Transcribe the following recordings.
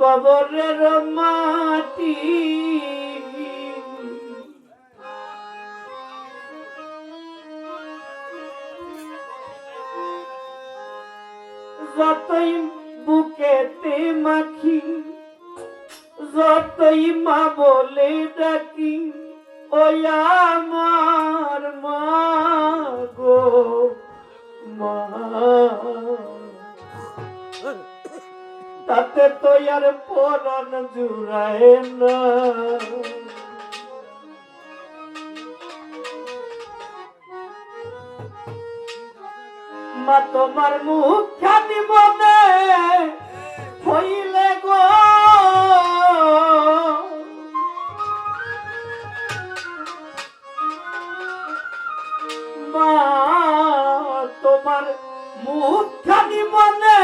কবরের মাটি। যতই বুকেতে মাখি যতই মা বলে ডাকি ওই আমার মা গো মা। তাতে তো আর পরন জুড়ায় না। মা তোমার মুখ খানি মনে হইলে গো। মা তোমার মুখ খানি মনে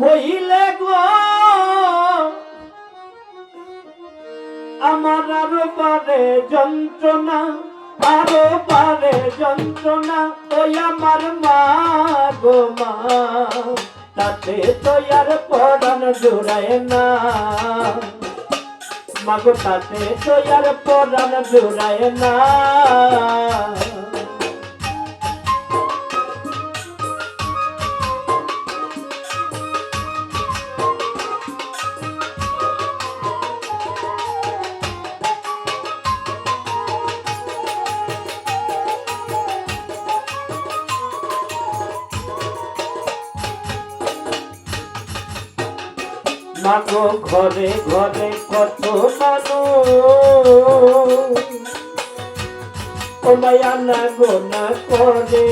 হইলে গো, আমার আরও পারে যন্ত্রণা, আরও পারে যন্ত্রণা, ওই আমার মা গো মা। তাতে তো আর পড়ান জোড়ায় না। মাগো তাতে তো আর পড়ান জোড়ায় না। মাগো ঘরে ঘরে কত মানুষ ও মায়া না গোনা করে।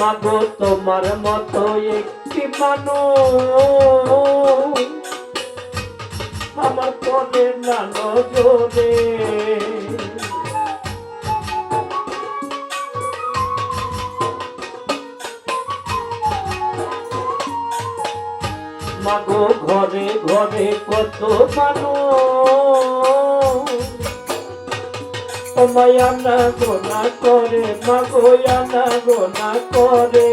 মাগো তোমার মতো একটি মানুষ। আমার পরে না নজরে। মাগো ঘরে ঘরে কত মানুষ। ও মায়া না গোনা করে, মাগো না গোনা করে।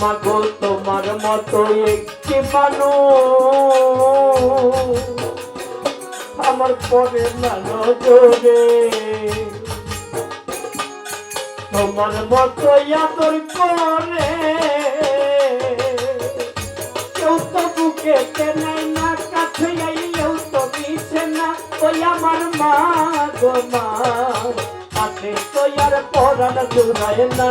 মাগো তোমার মতো একটি মানুষ। আমার পরে না নজরে তোমার মতো আদর করে। কেউ তো বুকেতে নাই না, কাছে আইলেও তো মিশে না। ওই আমার মা গো মা তো আর পড়ান জোড়ায় না।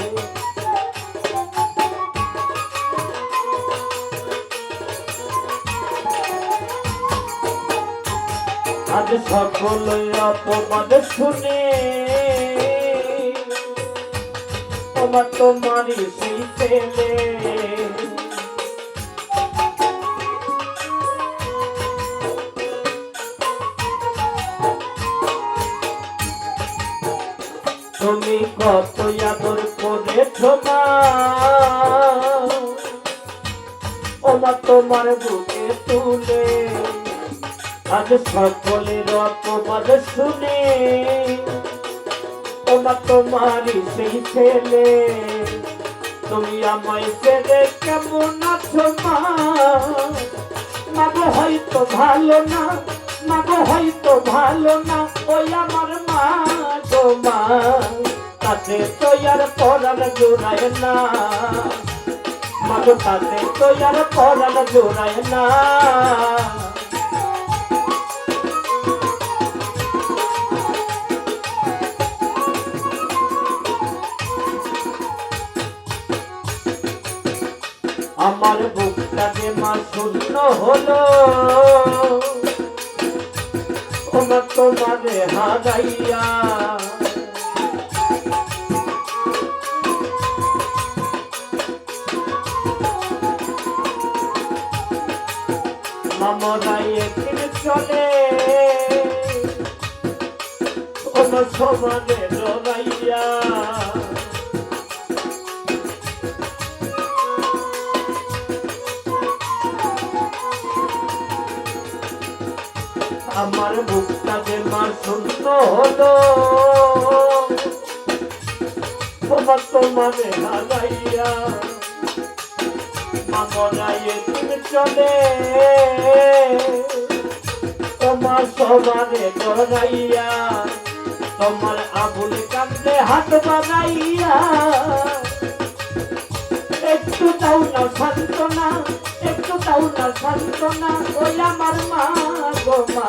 আজ সকল অপবাদ শুনে। তোমার তোমারই ছেলে তুমি কত আদর করেছ মা। ওমা তোমার বুকে তুলে। আজ সকলের অপবাদ শুনে ওমা তোমারই সেই ছেলে। তুমি আমায় ছেড়ে কেমন আছো মা? মাগো হয়তো ভালো না, মাগো হয়তো ভালো না, ওই আমার মা গো মা। তাতে তো আর পড়ার জোড়ায় না। মাগো তাতে তো আর পড়ার জোড়ায় না। আমার বুকটা যে মা শূন্য হলো ওমা তোমারে হারাইয়া। একদিন চলে সমানে লড়াইয়া। আমার বুকটা যে মা শূন্য হলো তোমার তোমারে হারাইয়া একদিন চলে। তোমার সমানে জড়াইয়া তোমার আবুল কান্দে হাত বানাইয়া একটু দাও না সান্ত্বনা একটু দাও না সান্ত্বনা ওই আমার মা গো মা।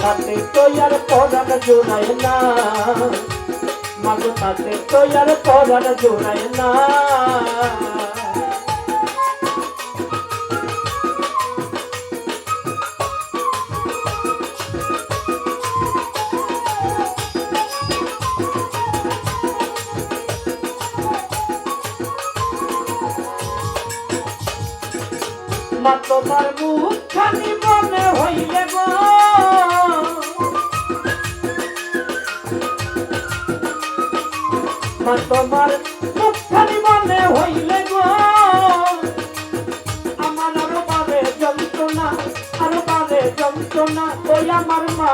তাতে তো আর পড়ান জোড়ায় না। মাগো, তাতে তো আর জোড়ায় না। মা তোমার মুখ খানি মনে হইলে গো। তোমার মুখ খানি মনে হইলে গো। আমার আরও বারে যন্ত্রণা, আরও বারে যন্ত্রণা ওই আমার মা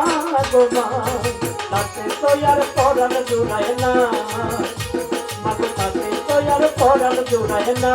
গো মা। তাতে তো আর পড়ান জোড়ায় না। মাগো তাতে তো আর পড়ান জোড়ায় না।